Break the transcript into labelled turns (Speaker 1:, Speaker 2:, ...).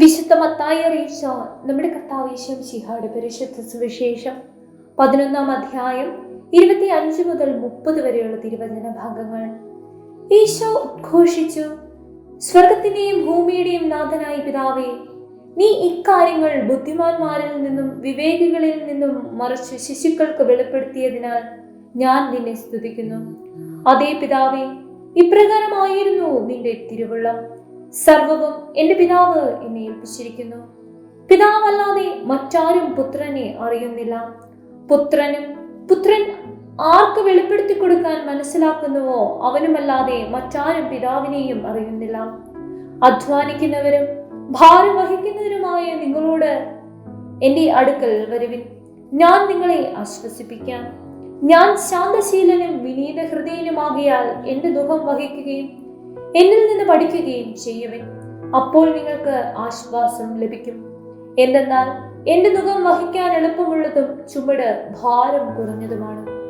Speaker 1: വിശുദ്ധ മത്തായി അറിയിച്ച നമ്മുടെ കർത്താവേശം ശിഹാട് പരിശുദ്ധ സുവിശേഷം പതിനൊന്നാം അധ്യായം ഇരുപത്തി അഞ്ച് മുതൽ മുപ്പത് വരെയുള്ള തിരുവചന ഭാഗങ്ങൾ. ഈശോ ഉദ്ഘോഷിച്ചു സ്വർഗത്തിന്റെയും ഭൂമിയുടെയും നാഥനായ പിതാവേ നീ ഇക്കാര്യങ്ങൾ ബുദ്ധിമാന്മാരിൽ നിന്നും വിവേകികളിൽ നിന്നും മറിച്ച് ശിശുക്കൾക്ക് വെളിപ്പെടുത്തിയതിനാൽ ഞാൻ നിന്നെ സ്തുതിക്കുന്നു. അതേ പിതാവേ ഇപ്രകാരമായിരുന്നു നിന്റെ തിരുവുള്ളം. സർവവും എന്റെ പിതാവ് എന്നെ ഏൽപ്പിച്ചിരിക്കുന്നു. പിതാവല്ലാതെ മറ്റാരും പുത്രനെ അറിയുന്നില്ല. പുത്രനും പുത്രൻ ആർക്ക് വെളിപ്പെടുത്തി കൊടുക്കാൻ മനസ്സിലാക്കുന്നുവോ അവനുമല്ലാതെ മറ്റാരും പിതാവിനെയും അറിയുന്നില്ല. അധ്വാനിക്കുന്നവരും ഭാരം വഹിക്കുന്നവരുമായ നിങ്ങളോട് എന്റെ അടുക്കൽ വരുവിൻ. ഞാൻ നിങ്ങളെ ആശ്വസിപ്പിക്കാം. ഞാൻ ശാന്തശീലനും വിനീത ഹൃദയനുമാകിയാൽ എന്റെ ദുഃഖം വഹിക്കുകയും എന്നിൽ നിന്ന് പഠിക്കുകയും ചെയ്യുവിൻ. അപ്പോൾ നിങ്ങൾക്ക് ആശ്വാസം ലഭിക്കും. എന്തെന്നാൽ എന്റെ മുഖം വഹിക്കാൻ എളുപ്പമുള്ളതും ചുമട് ഭാരം കുറഞ്ഞതുമാണ്.